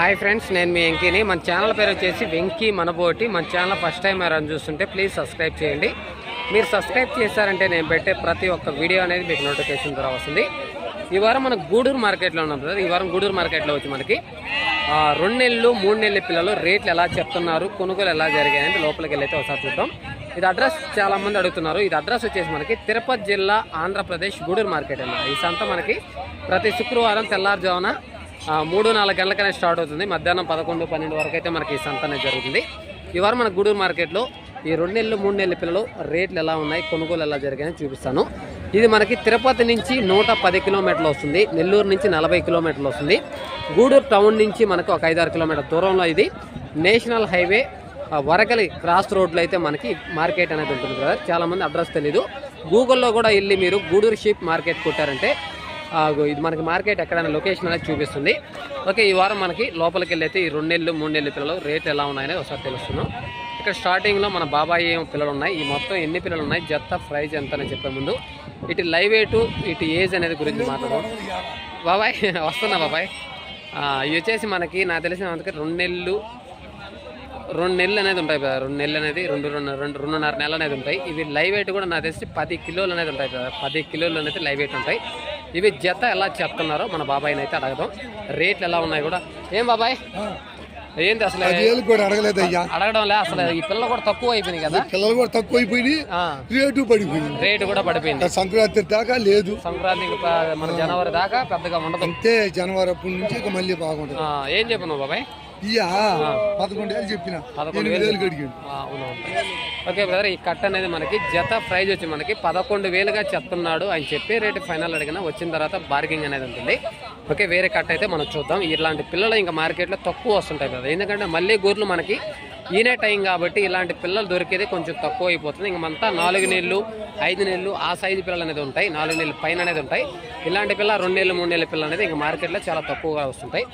Hi friends నేను మీ వెంకీని. మన channel పేరు వచ్చేసి వెంకీ మనబోటి. మన ఛానల్ ఫస్ట్ టైం ఎవరైనా చూస్తుంటే ప్లీజ్ సబ్స్క్రైబ్ చేయండి. మీరు సబ్స్క్రైబ్ చేశారంటే నేను పెట్టే ప్రతి ఒక్క వీడియో అనేది మీకు నోటిఫికేషన్ ద్వారా వస్తుంది. ఈ వారం మన గూడూరు మార్కెట్లో ఉన్నాం బ్రదర్. ఈ వారం గూడూరు మార్కెట్లో వచ్చి మనకి రెండు నెలలు మూడు నెలల పిల్లలు రేట్లు ఎలా చెప్తున్నారు కొనుగోలు ఎలా జరిగాయని లోపలికి వెళ్ళైతే ఒకసారి చూద్దాం. ఇది అడ్రస్ చాలా మంది అడుగుతున్నారు. ఇది అడ్రస్ వచ్చేసి మనకి తిరుపతి జిల్లా ఆంధ్రప్రదేశ్ గూడూరు మార్కెట్ అన్నమాట. ఈ సంత మనకి ప్రతి శుక్రవారం తెల్లారుజామున మూడు నాలుగు గంటలకనే స్టార్ట్ అవుతుంది. మధ్యాహ్నం పదకొండు పన్నెండు వరకు అయితే మనకి సంత అనేది జరుగుతుంది. ఈ వారం మన గూడూరు మార్కెట్లో ఈ రెండు నెలలు మూడు నెలల పిల్లలు రేట్లు ఎలా ఉన్నాయి కొనుగోలు ఎలా జరిగాయని చూపిస్తాను. ఇది మనకి తిరుపతి నుంచి నూట పది కిలోమీటర్లు వస్తుంది. నెల్లూరు నుంచి నలభై కిలోమీటర్లు వస్తుంది. గూడూరు టౌన్ నుంచి మనకు ఒక ఐదారు కిలోమీటర్ దూరంలో ఇది. నేషనల్ హైవే వరకలి క్రాస్ రోడ్లో అయితే మనకి మార్కెట్ అనేది ఉంటుంది కదా చాలామంది అడ్రస్ తెలీదు. గూగుల్లో కూడా వెళ్ళి మీరు గూడూరు షీప్ మార్కెట్ కొట్టారంటే ఇది మనకి మార్కెట్ ఎక్కడైనా లొకేషన్ అనేది చూపిస్తుంది. ఓకే ఈ వారం మనకి లోపలికి వెళ్ళైతే ఈ రెండు నెలలు మూడు నెలలు పిల్లలు రేట్ ఎలా ఉన్నాయని ఒకసారి తెలుస్తున్నాం ఇక్కడ స్టార్టింగ్లో మన బాబాయి పిల్లలు ఉన్నాయి ఈ మొత్తం ఎన్ని పిల్లలు ఉన్నాయి జత్త ప్రైజ్ ఎంత అని చెప్పే ముందు ఇటు లైవ్ వెయిట్ ఇటు ఏజ్ అనేది గురించి మాట్లాడదాం. బాబాయ్ వస్తున్నా బాబాయ్. ఇవి వచ్చేసి మనకి నాకు తెలిసిన రెండు నెలలు రెండు నెలలు అనేది ఉంటాయి కదా. రెండు నెలలు అనేది రెండు రెండు రెండు రెండున్నర నెలలు అనేది ఉంటాయి. ఇవి లైవ్ వెయిట్ కూడా నాకు తెలిసి పది కిలోలు అనేది ఉంటాయి కదా. పది కిలోలు అనేది లైవ్ వెయిట్ ఉంటాయి. ఇవి జత ఎలా చెప్తున్నారో మన బాబాయ్ని అయితే అడగదాం. రేట్లు ఎలా ఉన్నాయి కూడా. ఏం బాబాయ్? ఏంటి అసలు? కూడా అడగలేదు అయ్యా. అడగడంలే అసలు. ఈ పిల్లలు కూడా తక్కువ అయిపోయినాయి కదా. పిల్లలు కూడా తక్కువ అయిపోయి ఆ, రేటు పడిపోయింది. రేటు కూడా పడిపోయింది. సంక్రాంతి దాకా లేదు. సంక్రాంతికి ప- మన జనవరి దాకా పెద్దగా ఉండదు. అంతే జనవరి అప్పటి నుంచి మళ్ళీ బాగుంటుంది ఏం చెప్పినావు బాబాయ్? ఇయ్యా? పదకొండు వేలు చెప్పిన. పదకొండు ఎనిమిది వేలు వేలు కడిగాడు. ఆ, అవునవును ఓకే బ్రదర్ ఈ కట్ అనేది మనకి జత ప్రైజ్ వచ్చి మనకి పదకొండు వేలుగా చెప్తున్నాడు ఆయన చెప్పే రేటు ఫైనల్ అడిగిన వచ్చిన తర్వాత బార్గింగ్ అనేది ఉంటుంది. ఓకే వేరే కట్ అయితే మనం చూద్దాం. ఇలాంటి పిల్లలు ఇంకా మార్కెట్లో తక్కువ వస్తుంటాయి కదా ఎందుకంటే మళ్ళీ గూర్లు మనకి ఈనే టైం కాబట్టి ఇలాంటి పిల్లలు దొరికేది కొంచెం తక్కువ అయిపోతుంది. ఇంక మనతా నాలుగు నెలలు ఐదు నెలలు ఆ సైజు పిల్లలు అనేది ఉంటాయి. నాలుగు నెలలు పైన అనేది ఉంటాయి. ఇలాంటి పిల్ల రెండు నెలలు మూడు నెలల పిల్లలు అనేది ఇంకా మార్కెట్లో చాలా తక్కువగా వస్తుంటాయి.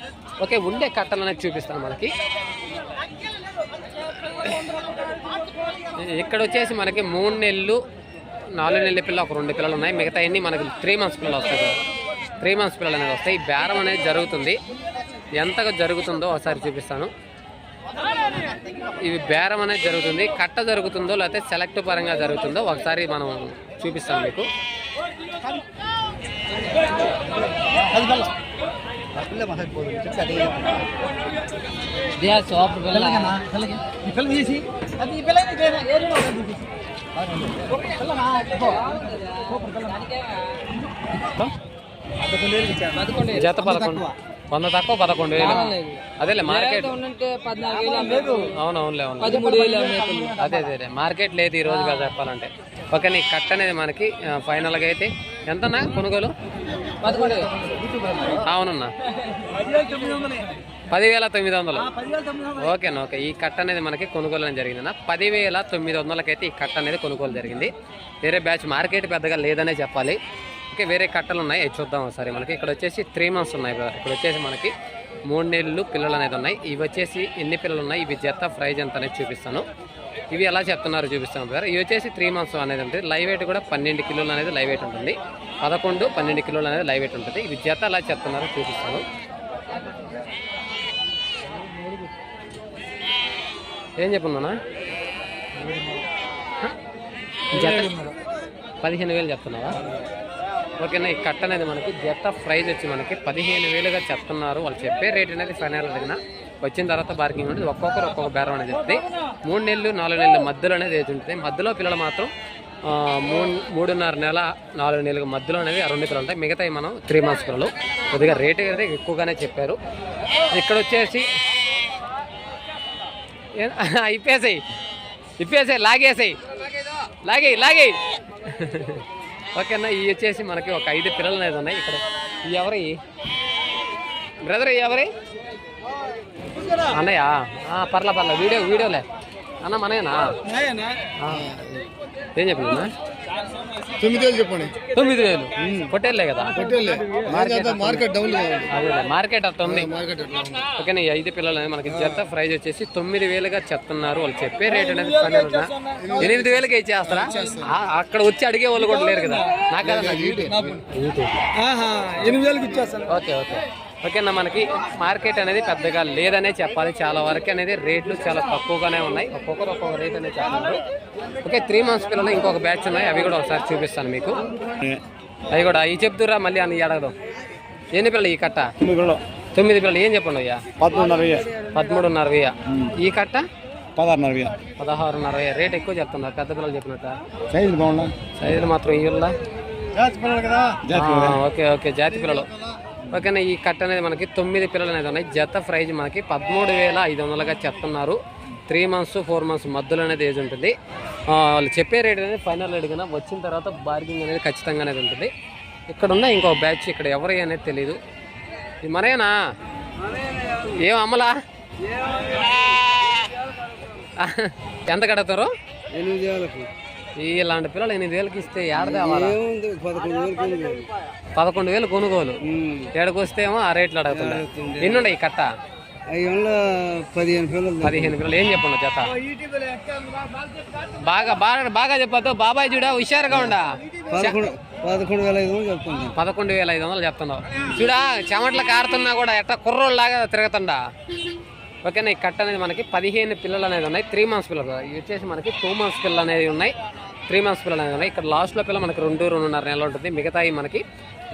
ఓకే ఉండే కట్టలు అనేది చూపిస్తాను మనకి. ఇక్కడ వచ్చేసి మనకి మూడు నెలలు నాలుగు నెలల పిల్లలు ఒక రెండు పిల్లలు ఉన్నాయి. మిగతా అన్ని మనకి త్రీ మంత్స్ పిల్లలు వస్తాయి త్రీ మంత్స్ పిల్లలు అనేది వస్తాయి. బేరం అనేది జరుగుతుంది. ఎంతగా జరుగుతుందో ఒకసారి చూపిస్తాను. ఇవి బేరం అనేది జరుగుతుంది. కట్ట జరుగుతుందో లేకపోతే సెలెక్ట్ పరంగా జరుగుతుందో ఒకసారి మనం చూపిస్తాం మీకు. జత పదకొండు. వంద తక్కువ పదకొండు వేలు. అదేలే మార్కెట్ అవునవునులే అవును అదే అదే అదే. మార్కెట్ లేదు ఈ రోజు కదా చెప్పాలంటే. ఓకే నీ కట్ అనేది మనకి ఫైనల్గా అయితే. ఎంతనా కొనుగోలు? అవునన్నా. పదివేల తొమ్మిది వందలు. ఓకేనా ఓకే. ఈ కట్ అనేది మనకి కొనుగోలు అనేది జరిగిందన్న పదివేల తొమ్మిది వందలకైతే ఈ కట్ అనేది కొనుగోలు జరిగింది. వేరే బ్యాచ్ మార్కెట్ పెద్దగా లేదనే చెప్పాలి. ఓకే వేరే కట్టలు ఉన్నాయి. అవి చూద్దాం ఒకసారి. మనకి ఇక్కడ వచ్చేసి త్రీ మంత్స్ ఉన్నాయి. ఇక్కడ వచ్చేసి మనకి మూడు నెలలు పిల్లలు అనేది ఉన్నాయి. ఇవి వచ్చేసి ఎన్ని పిల్లలు ఉన్నాయి? ఇవి జత ప్రైజ్ ఎంత అనేది చూపిస్తాను. ఇవి ఎలా చెప్తున్నారు చూపిస్తాను బ్రదర్. ఇవి వచ్చేసి త్రీ మంత్స్ అనేది ఉంటుంది. లైవ్ వెయిట్ కూడా పన్నెండు కిలోలు అనేది లైవ్ వెయిట్ ఉంటుంది. పదకొండు పన్నెండు కిలోలు అనేది లైవ్ వెయిట్ ఉంటుంది. ఇవి జత ఎలా చెప్తున్నారో చూపిస్తాను. ఏం చెప్పున్నానా జత పదిహేను వేలు చెప్తున్నావా? ఓకేనా ఈ కట్ అనేది మనకి జత ప్రైజ్ వచ్చి మనకి పదిహేను వేలుగా చెప్తున్నారు. వాళ్ళు చెప్పే రేట్ అనేది ఫైనల్ అడిగిన వచ్చిన తర్వాత బార్కింగ్ ఉంటుంది ఒక్కొక్కరు ఒక్కొక్క బేరం అనేది చెప్తుంది మూడు నెలలు నాలుగు నెలల మధ్యలో అనేది ఏది ఉంటుంది? మధ్యలో పిల్లలు మాత్రం మూడు మూడున్నర నెల నాలుగు నెలల మధ్యలో అనేవి రెండు పిల్లలు ఉంటాయి. మిగతాయి మనం త్రీ మంత్స్ పిల్లలు కొద్దిగా రేట్ అనేది ఎక్కువగానే చెప్పారు. ఇక్కడ వచ్చేసి ఇప్పేసాయి ఇప్పేసాయి లాగేసాయి. లాగే లాగే ఓకేనా ఇవి వచ్చేసి మనకి ఒక ఐదు పిల్లలు అనేది ఉన్నాయి. ఇక్కడ ఈ ఎవరి? బ్రదర్ ఎవరి? అన్నయ్య. ఆ, పర్లా పర్లా వీడియో వీడియోలే. అన్న మనయేనా? ఆ, ఏం చెప్పినా తొమ్మిది వేలు చెప్పండి. తొమ్మిది వేలు పొట్టేళ్ళే కదా? మార్కెట్ డౌన్ అదే మార్కెట్ ఉంది. ఉంది? ఓకేనా ఈ ఐదు పిల్లలు మనకి జత ప్రైజ్ వచ్చేసి తొమ్మిది వేలుగా చెప్తున్నారు వాళ్ళు. చెప్పే రేట్ అనేది? ఎనిమిది వేలకి ఇచ్చేస్తారా? అక్కడ వచ్చి అడిగే వాళ్ళు కూడా లేరు కదా. నాకు యూట్యూబ్. ఎనిమిది వేలకు ఇచ్చేస్తాను ఓకే ఓకే. ఓకేనా మనకి మార్కెట్ అనేది పెద్దగా లేదనే చెప్పాలి. చాలా వరకు అనేది రేట్లు చాలా తక్కువగానే ఉన్నాయి. ఒక్కొక్కరు ఒక్కొక్క రేట్ అనేది చెప్తున్నారు ఓకే త్రీ మంత్స్ పిల్లలు ఇంకొక బ్యాచ్ ఉన్నాయి. అవి కూడా ఒకసారి చూపిస్తాను మీకు. అవి కూడా ఇవి చెప్తురా మళ్ళీ అని అడగదు. ఎన్ని పిల్లలు ఈ కట్ట? తొమ్మిది పిల్లలు. ఏం చెప్పండి అయ్యా? పదకొండున్నర పదమూడున్నర వెయ్యి ఈ కట్ట? పదహారున్నర పదహారున్నర వెయ్యి రేట్ ఎక్కువ చెప్తున్నారు. పెద్ద పిల్లలు చెప్పినట్ట. సైజులు బాగున్నా సైజులు మాత్రం ఇయ్యల్లా కదా. Okay okay. జాతి పిల్లలు. ఓకేనా ఈ కట్ట అనేది మనకి తొమ్మిది పిల్లలు అనేది ఉన్నాయి. జత ప్రైజ్ మనకి పదమూడు వేల ఐదు వందలుగా చెప్తున్నారు. త్రీ మంత్స్ ఫోర్ మంత్స్ మధ్యలో అనేది ఏజ్ ఉంటుంది. వాళ్ళు చెప్పే రేట్ అనేది ఫైనల్ రేట్ కన్నా వచ్చిన తర్వాత బార్గింగ్ అనేది ఖచ్చితంగా అనేది ఉంటుంది. ఇక్కడ ఉన్న ఇంకో బ్యాచ్ ఇక్కడ ఎవరి అనేది తెలియదు ఇది మరేనా? ఏం అమ్మలా ఎంత కడతారు? ఎనిమిది వేలకు. ఇలాంటి పిల్లలు ఎనిమిది వేలకి ఇస్తే పదకొండు వేలు కొనుగోలు. ఏడకు వస్తే ఏమో ఆ రేట్లు అడుగుతుంది ఎన్నుండే ఈ కట్ట? పదిహేను పిల్లలు పదిహేను పిల్లలు ఏం చెప్పండి జత? బాగా బాగా బాగా చెప్పొద్దు. బాబాయ్ చూడా హుషారుగా ఉండా. పదకొండు వేల ఐదు వందలు చెప్తాను పదకొండు వేల ఐదు వందలు చెప్తున్నావు చూడా చెమట్ల కారుతున్నా కూడా ఎట్లా కుర్రోళ్ళలాగా తిరుగుతుండా? ఓకేనా ఈ కట్ట అనేది మనకి పదిహేను పిల్లలు అనేది ఉన్నాయి. త్రీ మంత్స్ పిల్లలు. ఇవి వచ్చేసి మనకి టూ మంత్స్ పిల్లలు అనేది ఉన్నాయి. త్రీ మంత్స్ పిల్లలు అనేది. ఉన్నాయి ఇక్కడ లాస్ట్లో పిల్ల మనకి రెండు రెండున్నర నెలలు ఉంటుంది. మిగతాయి మనకి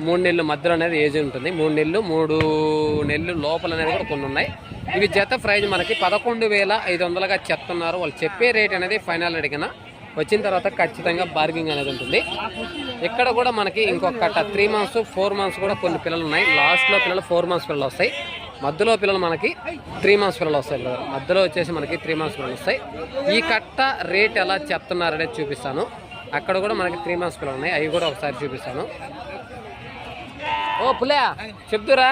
మూడు నెలలు మధ్యలో అనేది ఏజ్ ఉంటుంది. మూడు నెలలు మూడు నెలలు లోపల అనేది కూడా కొన్ని ఉన్నాయి. ఇవి జత ప్రైజ్ మనకి పదకొండు వేల ఐదు వందలుగా చెప్తున్నారు. వాళ్ళు చెప్పే రేట్ అనేది ఫైనల్ అడిగిన వచ్చిన తర్వాత ఖచ్చితంగా బార్గింగ్ అనేది ఉంటుంది. ఇక్కడ కూడా మనకి ఇంకొక త్రీ మంత్స్ ఫోర్ మంత్స్ కూడా కొన్ని పిల్లలు ఉన్నాయి. లాస్ట్లో పిల్లలు ఫోర్ మంత్స్ పిల్లలు వస్తాయి. మధ్యలో పిల్లలు మనకి త్రీ మంత్స్ పిల్లలు వస్తాయి brother. మధ్యలో వచ్చేసి మనకి త్రీ మంత్స్ పిల్లలు వస్తాయి. ఈ కట్ట రేట్ ఎలా చెప్తున్నారనేది చూపిస్తాను. అక్కడ కూడా మనకి త్రీ మంత్స్ పిల్లలు ఉన్నాయి. అవి కూడా ఒకసారి చూపిస్తాను. ఓ పులే చెప్తురా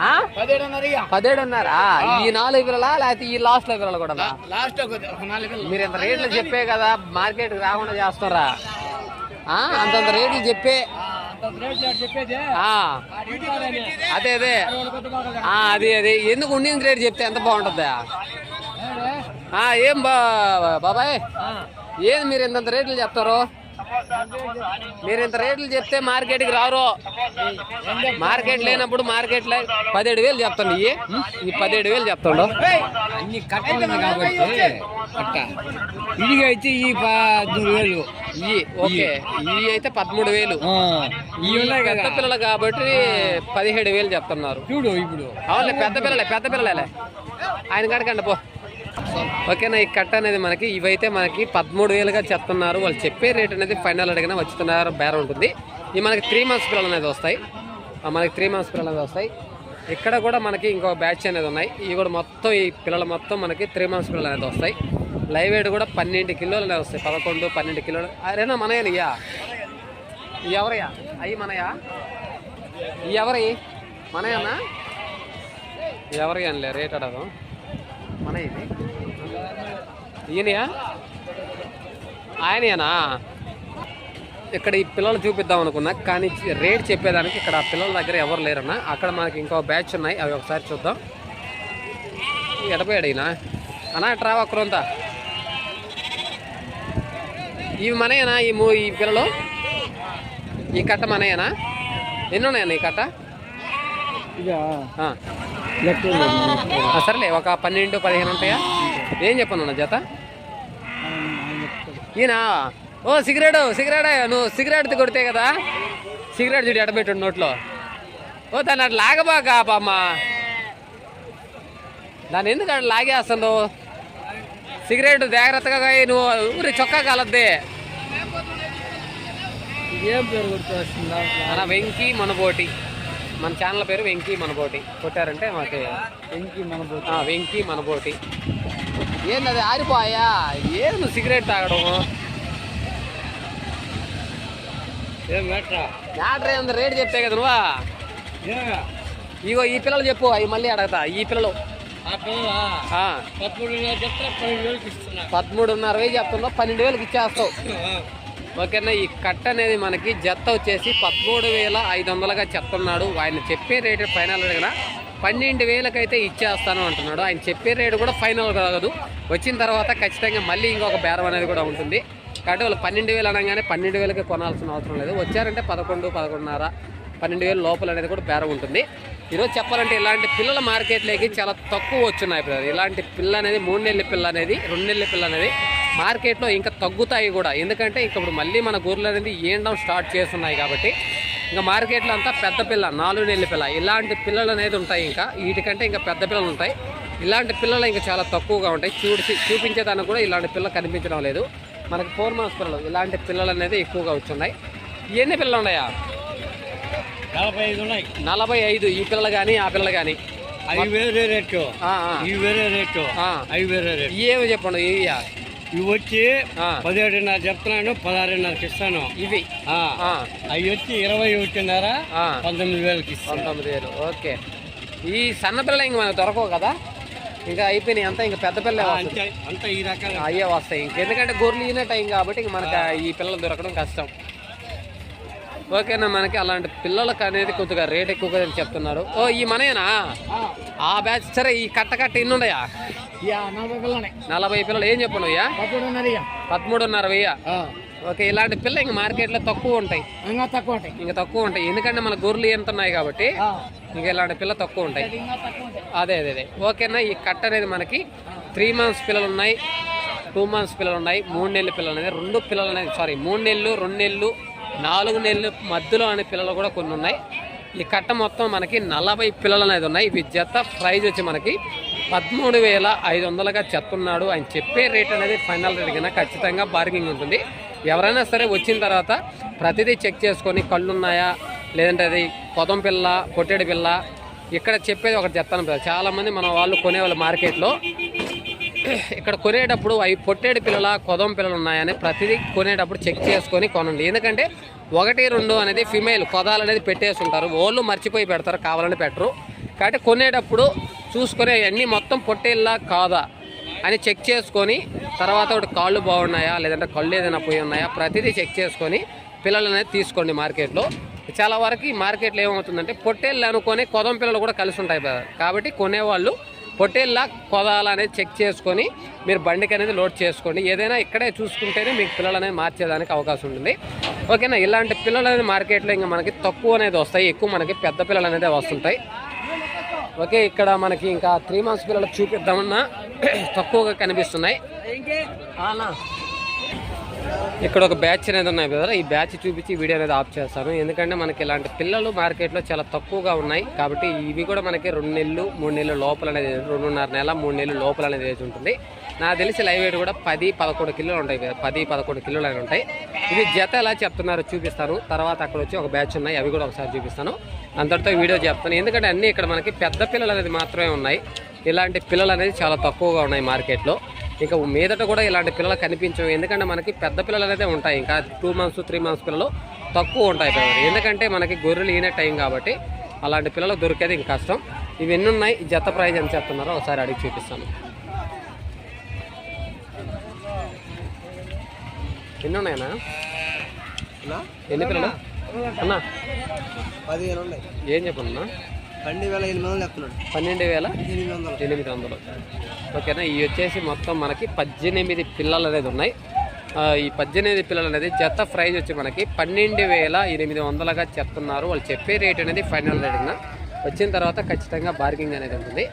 ఆ? పదిహేడున్నరా? ఈ నాలుగు పిల్లలా లేకపోతే ఈ లాస్ట్లో పిల్లలు కూడా మీరు ఇంత రేట్లు చెప్పే కదా మార్కెట్ రాకుండా చేస్తారా? అంతంత రేట్లు చెప్పే. అదే అదే. ఆ, అది అది. ఎందుకు ఉండింది రేట్ చెప్తే ఎంత బాగుంటుందా? ఆ, ఏం బా బాబాయ్? ఏది మీరు ఇంతంత రేట్లు చెప్తారు? మీరు ఇంత రేట్లు చెప్తే మార్కెట్కి రారు. మార్కెట్ లేనప్పుడు మార్కెట్ లే పదిహేడు వేలు చెప్తాను. ఇవి ఈ పదిహేడు వేలు చెప్తాడు అన్ని కట్టలు కాబట్టి కట్ట. ఇదిగా అయితే ఈ పద్మూడు వేలు ఇవి ఓకే. అయితే పదమూడు వేలు. ఈ ఈ పెద్ద పిల్లలు కాబట్టి పదిహేడు వేలు చెప్తున్నారు. చూడు ఇప్పుడు. అవునులే పెద్ద పిల్లలే పెద్ద పిల్లలే ఆయన కాడకండి పో. ఓకేనా ఈ కట్ట అనేది మనకి ఇవైతే మనకి పదమూడు వేలుగా చెప్తున్నారు. వాళ్ళు చెప్పే రేట్ అనేది ఫైనల్ అడిగినా వచ్చుతున్నారు బేరం ఉంటుంది. ఇవి మనకి త్రీ మంత్స్ పిల్లలు అనేది వస్తాయి. మనకి త్రీ మంత్స్ పిల్లలు అనేది వస్తాయి. ఇక్కడ కూడా మనకి ఇంకో బ్యాచ్ అనేది ఉన్నాయి. ఇవి కూడా మొత్తం ఈ పిల్లలు మొత్తం మనకి త్రీ మంత్స్ పిల్లలు అనేది వస్తాయి. లైవ్ వెయిట్ కూడా పన్నెండు కిలోలు వస్తాయి. పదకొండు పన్నెండు కిలోలు. అరేనా మనయ్యా ఎవరయ్యా? అయ్యి మనయా? ఎవరి? మనయన్నా ఎవరి అనలే రేట్ అడగం. మన ఇది. ఈయనయా? ఆయనయానా? ఇక్కడ ఈ పిల్లలు చూపిద్దాం అనుకున్నా కానీ రేట్ చెప్పేదానికి ఇక్కడ ఆ పిల్లల దగ్గర ఎవరు లేరన్నా. అక్కడ మనకి ఇంకో బ్యాచ్ ఉన్నాయి అవి ఒకసారి చూద్దాం. ఎడపోయాడు ఈయన. అన్నా ట్రావా క్రొంత ఇవి మనయేనా? ఈ మూ ఈ పిల్లలు? ఈ కట్ట మనయేనా? ఎన్ని ఉన్నాయన్నా ఈ కట్ట? సరేలే ఒక పన్నెండు పదిహేను ఉంటాయా? ఏం చెప్పను జత? ఈయన? ఓ సిగరెట్ సిగరెట్ నువ్వు సిగరెట్ కొడితే కదా? సిగరెట్ చూడు ఎడబెట్టు నోట్లో. ఓ దాన్ని అట్లా లాగబాక పామ్మ దాన్ని ఎందుకు అట్లా లాగేస్తాను సిగరెట్ జాగ్రత్తగా నువ్వు ఊరి చొక్కా కాలద్దే. ఏం పేరు మన వెంకీ మనబోటి. మన ఛానల్ పేరు వెంకీ మనబోటి. కొట్టారంటే మాకు. ఇంకి మన ఆ, వెంకీ మనబోటి. ఏంది అది ఆరిపోయా నువ్వు సిగరెట్ తాగడం? ఏం మెట్రా మ్యాటర్ ఏంది రేట్ చెప్తే కదా నువ్వా? ఇగో ఈ పిల్లలు చెప్పు అవి మళ్ళీ అడగతా. ఈ పిల్లలు పదమూడున్నర వేలు చెప్తున్నావు పన్నెండు వేలకు ఇచ్చేస్తావు. ఓకేనా ఈ కట్ట అనేది మనకి జత వచ్చేసి పదమూడు వేల ఐదు వందలుగా చెప్తున్నాడు. ఆయన చెప్పే రేటు ఫైనల్ అడిగిన పన్నెండు వేలకైతే ఇచ్చేస్తాను అంటున్నాడు. ఆయన చెప్పే రేటు కూడా ఫైనల్ కాదు. వచ్చిన తర్వాత ఖచ్చితంగా మళ్ళీ ఇంకొక బేరం అనేది కూడా ఉంటుంది. కాబట్టి వాళ్ళు పన్నెండు వేలు అనగానే పన్నెండు వేలకి కొనాల్సిన అవసరం లేదు. వచ్చారంటే పదకొండు పదకొండున్నర పన్నెండు వేలు లోపల అనేది కూడా బేరం ఉంటుంది. ఈరోజు చెప్పాలంటే ఇలాంటి పిల్లల మార్కెట్లోకి చాలా తక్కువ వచ్చున్నాయి బ్రదర్. ఇలాంటి పిల్ల అనేది మూడు నెలల పిల్ల అనేది రెండు నెలల పిల్ల అనేది మార్కెట్లో ఇంకా తగ్గుతాయి కూడా. ఎందుకంటే ఇప్పుడు మళ్ళీ మన గొర్రెలు అనేది ఏండం స్టార్ట్ చేస్తున్నాయి కాబట్టి ఇంకా మార్కెట్లో అంతా పెద్ద పిల్ల నాలుగు నెలల పిల్ల ఇలాంటి పిల్లలు అనేది ఉంటాయి ఇంకా. వీటికంటే ఇంకా పెద్ద పిల్లలు ఉంటాయి. ఇలాంటి పిల్లలు ఇంకా చాలా తక్కువగా ఉంటాయి. చూడి చూపించేదానికి కూడా ఇలాంటి పిల్లలు కనిపించడం లేదు. మనకి ఫోర్ మంత్స్ పిల్లలు ఇలాంటి పిల్లలు అనేది ఎక్కువగా వచ్చున్నాయి ఎన్ని పిల్లలు ఉన్నాయా? నలభై ఐదు ఉన్నాయి. నలభై ఐదు ఈ పిల్లలు కానీ ఆ పిల్లలు కానీ అవి వేరే రేటు. ఇవి వేరే రేటు. అవి వేరే రేటు. ఏమి చెప్పండి ఇయ్యా ఇవి వచ్చి. పదిహేడున్నర చెప్తున్నాను పదహారున్నరకి ఇస్తాను. ఇవి. అవి వచ్చి ఇరవై ఒకటిన్నర. పంతొమ్మిది వేలకి పంతొమ్మిది వేలు ఓకే. ఈ సన్న పిల్లలు ఇంక మనకు దొరకవు కదా? ఇంకా అయిపోయినాయి అంతా ఇంకా పెద్ద పిల్లలే వస్తాయి. అంతే అంతా ఈ రకాల. అయ్యే వస్తాయి. ఇంకెందుకంటే గొర్రెలు ఈనే టైం కాబట్టి ఇంక మనకి ఈ పిల్లలు దొరకడం కష్టం. ఓకేనా మనకి అలాంటి పిల్లలకు అనేది కొద్దిగా రేట్ ఎక్కువగా చెప్తున్నారు. ఓ ఈ మనయేనా? ఆ. బ్యాచ్ సరే ఈ కట్ట కట్ట ఎన్ని ఉన్నాయా నలభై పిల్లలు ఏం చెప్పను పదమూడున్నర వెయ్యి ఓకే ఇలాంటి పిల్లలు ఇంక మార్కెట్లో తక్కువ ఉంటాయి. ఇంకా తక్కువ ఉంటాయి. ఇంకా తక్కువ ఉంటాయి. ఎందుకంటే మన గొర్రెలు ఎంత ఉన్నాయి కాబట్టి ఇంకా ఇలాంటి పిల్ల తక్కువ ఉంటాయి. అదే అదే అదే. ఓకేనా ఈ కట్ట అనేది మనకి త్రీ మంత్స్ పిల్లలు ఉన్నాయి టూ మంత్స్ పిల్లలు ఉన్నాయి మూడు నెలల పిల్లలు అనేది రెండు పిల్లలు అనేది సారీ మూడు నెలలు రెండు నెలలు నాలుగు నెలలు మధ్యలో అనే పిల్లలు కూడా కొన్ని ఉన్నాయి. ఈ కట్ట మొత్తం మనకి నలభై పిల్లలు అనేది ఉన్నాయి. ఇవి జత ప్రైజ్ వచ్చి మనకి పదమూడు వేల ఐదు వందలుగా చెప్తున్నాడు. ఆయన చెప్పే రేట్ అనేది ఫైనల్ రేట్ కింద ఖచ్చితంగా బార్గింగ్ ఉంటుంది. ఎవరైనా సరే వచ్చిన తర్వాత ప్రతిదీ చెక్ చేసుకొని కళ్ళు ఉన్నాయా? లేదంటే అది కొదం పిల్ల పొట్టేడు పిల్ల. ఇక్కడ చెప్పేది ఒకటి చెప్తాను బ్రదర్. చాలా మంది మన వాళ్ళు కొనేవాళ్ళు మార్కెట్లో. ఇక్కడ కొనేటప్పుడు అవి పొట్టేడు పిల్లల కొదం పిల్లలు ఉన్నాయని ప్రతిదీ కొనేటప్పుడు చెక్ చేసుకొని కొనండి. ఎందుకంటే ఒకటి రెండు అనేది ఫిమేల్ కొదాలు అనేది పెట్టేసి ఉంటారు. వాళ్ళు మర్చిపోయి పెడతారు కావాలని పెట్టరు. కాబట్టి కొనేటప్పుడు చూసుకొని అవన్నీ మొత్తం పొట్టేళ్ళ కాదా అని చెక్ చేసుకొని తర్వాత ఒకటి కాళ్ళు బాగున్నాయా లేదంటే కళ్ళు ఏదైనా పోయి ఉన్నాయా ప్రతిదీ చెక్ చేసుకొని పిల్లలు అనేది తీసుకోండి మార్కెట్లో. చాలా వరకు ఈ మార్కెట్లో ఏమవుతుందంటే పొట్టేళ్ళు అనుకొని కొదం పిల్లలు కూడా కలిసి ఉంటాయి కాబట్టి కొనేవాళ్ళు హోటల్లా కొదాలా అనేది చెక్ చేసుకొని మీరు బండికి అనేది లోడ్ చేసుకోండి. ఏదైనా ఇక్కడే చూసుకుంటేనే మీకు పిల్లలు అనేది మార్చేదానికి అవకాశం ఉంటుంది. ఓకేనా? ఇలాంటి పిల్లలు అనేది మార్కెట్లో ఇంకా మనకి తక్కువ అనేది వస్తాయి. ఎక్కువ మనకి పెద్ద పిల్లలు అనేది వస్తుంటాయి. ఓకే ఇక్కడ మనకి ఇంకా త్రీ మంత్స్ పిల్లలు చూపిద్దామన్నా తక్కువగా కనిపిస్తున్నాయి. ఇక్కడ ఒక బ్యాచ్ అనేది ఉన్నాయి కదా ఈ బ్యాచ్ చూపించి వీడియో అనేది ఆఫ్ చేస్తాను. ఎందుకంటే మనకి ఇలాంటి పిల్లలు మార్కెట్లో చాలా తక్కువగా ఉన్నాయి. కాబట్టి ఇవి కూడా మనకి రెండు నెలలు మూడు నెలలు లోపల అనేది రెండున్నర నెల మూడు నెలలు లోపల అనేది వేసి ఉంటుంది. నాకు తెలిసి లైవ్ వెయిట్ కూడా పది పదకొండు కిలోలు ఉంటాయి కదా, పది పదకొండు కిలోలు అనేవి ఉంటాయి. ఇవి జత ఎలా చెప్తున్నారో చూపిస్తాను. తర్వాత అక్కడ వచ్చి ఒక బ్యాచ్ ఉన్నాయి. అవి కూడా ఒకసారి చూపిస్తాను. అంతటితో వీడియో చెప్తాను. ఎందుకంటే అన్నీ ఇక్కడ మనకి పెద్ద పిల్లలు అనేది మాత్రమే ఉన్నాయి. ఇలాంటి పిల్లలు అనేది చాలా తక్కువగా ఉన్నాయి మార్కెట్లో. ఇంకా మీదట కూడా ఇలాంటి పిల్లలు కనిపించవు. ఎందుకంటే మనకి పెద్ద పిల్లలు అనేది ఉంటాయి. ఇంకా టూ మంత్స్ త్రీ మంత్స్ పిల్లలు తక్కువ ఉంటాయి పిల్లలు. ఎందుకంటే మనకి గొర్రెలు ఈనే టైం కాబట్టి అలాంటి పిల్లలు దొరికేది ఇంకా కష్టం. ఇవి ఎన్ని ఉన్నాయి? జత ప్రైజ్ ఎంత చెప్తున్నారో ఒకసారి అడిగి చూపిస్తాను. ఎన్ని ఉన్నాయన్నా ఎన్ని పిల్లలు? అన్నా? ఉన్నాయి. ఏం చెప్పన్నా పన్నెండు వేల ఎనిమిది వందలు చెప్తున్నాడు. పన్నెండు వేల ఎనిమిది వందలు. ఎనిమిది వందలు. ఓకేనా? ఇవి వచ్చేసి మొత్తం మనకి పద్దెనిమిది పిల్లలు అనేది ఉన్నాయి. ఈ పద్దెనిమిది పిల్లలు అనేది జత ప్రైజ్ వచ్చి మనకి పన్నెండు వేల ఎనిమిది వందలుగా చెప్తున్నారు. వాళ్ళు చెప్పే రేట్ అనేది ఫైనల్ రేట్ కింద. వచ్చిన తర్వాత ఖచ్చితంగా బార్గింగ్ అనేది ఉంటుంది.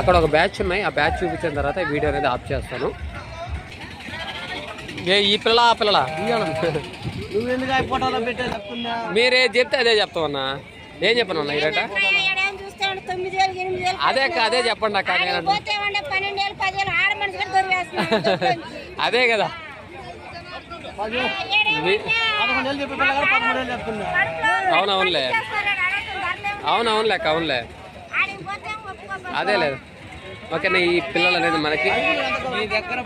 అక్కడ ఒక బ్యాచ్ ఉన్నాయి. ఆ బ్యాచ్ చూపించిన తర్వాత వీడియో అనేది ఆఫ్ చేస్తాను. ఏ ఈ పిల్ల ఆ పిల్లల? మీరే చెప్తే అదే చెప్తామన్నా ఏం చెప్పను అన్న ఈ రేట? తొమ్మిది వేలు ఎనిమిది వేలు అదే అక్క అదే చెప్పండి అక్క నేను అంటున్నా. పోతే ఉండే పన్నెండు వేలు పదివేలు ఆడ మనిషి కూడా దొరికేస్తున్నాడు అదే కదా. అవునవునులే అవునవునులే అక్క అవునులే. అదే లేదు. ఓకేనా ఈ పిల్లలు అనేది మనకి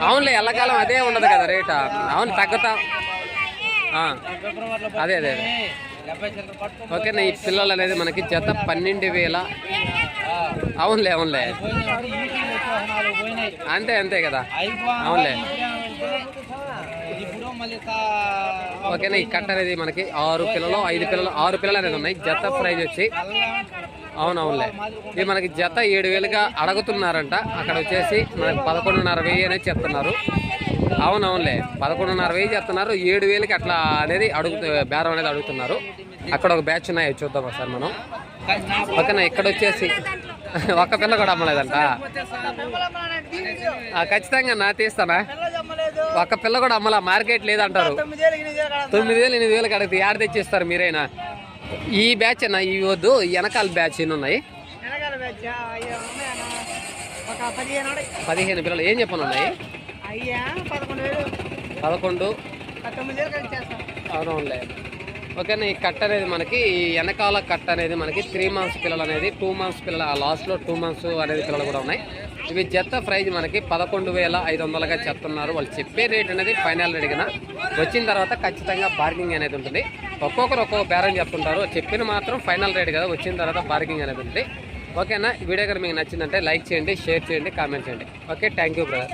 అవునులే ఎల్లకాలం అదే ఉండదు కదా రేట. అవును తగ్గుతా. అదే అదే. ఓకేనా ఈ పిల్లలు అనేది మనకి జత పన్నెండు వేల. అవునులే అవునులే. అంతే అంతే కదా? అవునులే. ఓకేనా ఈ కట్ట అనేది మనకి ఆరు పిల్లలు ఐదు పిల్లలు ఆరు పిల్లలు అనేది ఉన్నాయి. జత ప్రైజ్ వచ్చి అవునవునులే. ఇది మనకి జత ఏడు వేలుగా అడుగుతున్నారంట. అక్కడ వచ్చేసి మనకి పదకొండున్నర వెయ్యి అనేది చెప్తున్నారు. అవునవునులే. పదకొండున్నర వెయ్యి చెప్తున్నారు ఏడు వేలకి అట్లా అనేది అడుగు బేరం అనేది అడుగుతున్నారు. అక్కడ ఒక బ్యాచ్ ఉన్నాయి. చూద్దాం ఒకసారి మనం. ఓకేనా ఇక్కడ వచ్చేసి ఒక్క పిల్ల కూడా అమ్మలేదంట. ఖచ్చితంగా నా తీస్తానా? ఒక్క పిల్ల కూడా అమ్మలా? మార్కెట్ లేదంటారు. తొమ్మిది వేలు ఎనిమిది వేలు కడిగితే ఆడ తెచ్చిస్తారు మీరైనా? ఈ బ్యాచ్ అన్న ఇవి వద్దు. ఈ వెనకాల బ్యాచ్ ఎన్ని ఉన్నాయి? పదిహేను పిల్లలు. ఏం చెప్పను ఉన్నాయి అయ్యా పదకొండు వేలు. పదకొండు. తొమ్మిది వేలు కలిసి చేస్తాం. అవునవునులే. ఓకేనా ఈ కట్ అనేది మనకి ఈ వెనకాల కట్ అనేది మనకి త్రీ మంత్స్ పిల్లలు అనేది టూ మంత్స్ పిల్లలు ఆ లాస్ట్లో టూ మంత్స్ అనేది పిల్లలు కూడా ఉన్నాయి. ఇవి జత ప్రైజ్ మనకి పదకొండు వేల ఐదు వందలుగా చెప్తున్నారు. వాళ్ళు చెప్పే రేట్ అనేది ఫైనల్ రేట్ కదా వచ్చిన తర్వాత ఖచ్చితంగా బార్గింగ్ అనేది ఉంటుంది. ఒక్కొక్కరు ఒక్కొక్క బేరం చెప్తుంటారు. చెప్పిన మాత్రం ఫైనల్ రేట్ కదా వచ్చిన తర్వాత బార్గింగ్ అనేది ఉంటుంది. ఓకేనా వీడియో కనుక మీకు నచ్చిందంటే లైక్ చేయండి షేర్ చేయండి కామెంట్ చేయండి. Okay thank you brother